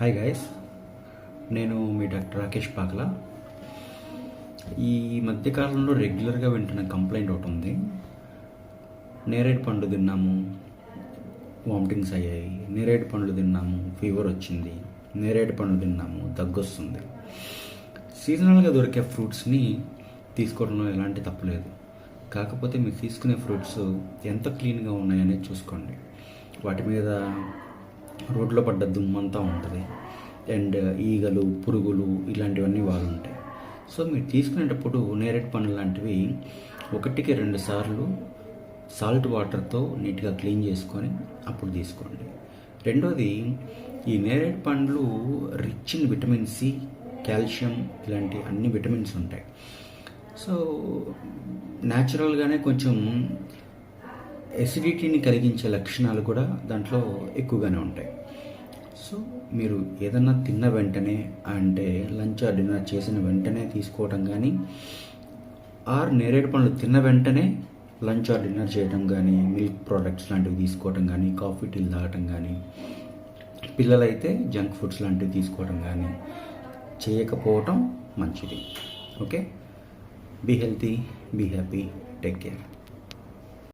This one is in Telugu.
హాయ్ గైస్ నేను మీ డాక్టర్ రాకేష్ పాకల. ఈ మధ్యకాలంలో రెగ్యులర్గా వింటున్న కంప్లైంట్ ఒకటి ఉంది. నేరేడు పండు తిన్నాము. వామిటింగ్స్ అయ్యాయి. నేరేడు పండ్లు తిన్నాము. ఫీవర్ వచ్చింది. నేరేడు పండు తిన్నాము. దగ్గొస్తుంది. సీజనల్గా దొరికే ఫ్రూట్స్ని తీసుకోవడంలో ఎలాంటి తప్పులేదు కాకపోతే మీరు తీసుకునే ఫ్రూట్స్ ఎంత క్లీన్గా ఉన్నాయనేది చూసుకోండి. వాటి మీద రోడ్లో పడ్డ దుమ్మంతా ఉంటుంది. అండ్ ఈగలు పురుగులు ఇలాంటివన్నీ బాగుంటాయి సో మీరు తీసుకునేటప్పుడు నేరేడు పండ్లు లాంటివి ఒకటికి రెండు సార్లు సాల్ట్ వాటర్తో నీట్గా క్లీన్ చేసుకొని అప్పుడు తీసుకోండి. రెండోది ఈ నేరేడు పండ్లు rich in vitamin C calcium ఇలాంటి అన్ని విటమిన్స్ ఉంటాయి. సో న్యాచురల్గానే కొంచెం ఎసిడిటీని కలిగించే లక్షణాలు కూడా దాంట్లో ఎక్కువగానే ఉంటాయి. సో మీరు ఏదన్నా తిన్న వెంటనే అంటే లంచ్ ఆర్ డిన్నర్ చేసిన వెంటనే తీసుకోవటం కానీ ఆర్ నేరేడు పండ్లు తిన్న వెంటనే లంచ్ ఆర్ డిన్నర్ చేయడం కానీ మిల్క్ ప్రోడక్ట్స్ లాంటివి తీసుకోవటం కానీ కాఫీ టీలు తాగటం కానీ పిల్లలైతే జంక్ ఫుడ్స్ లాంటివి తీసుకోవడం కానీ చేయకపోవటం మంచిది. Okay? Be healthy be happy take care.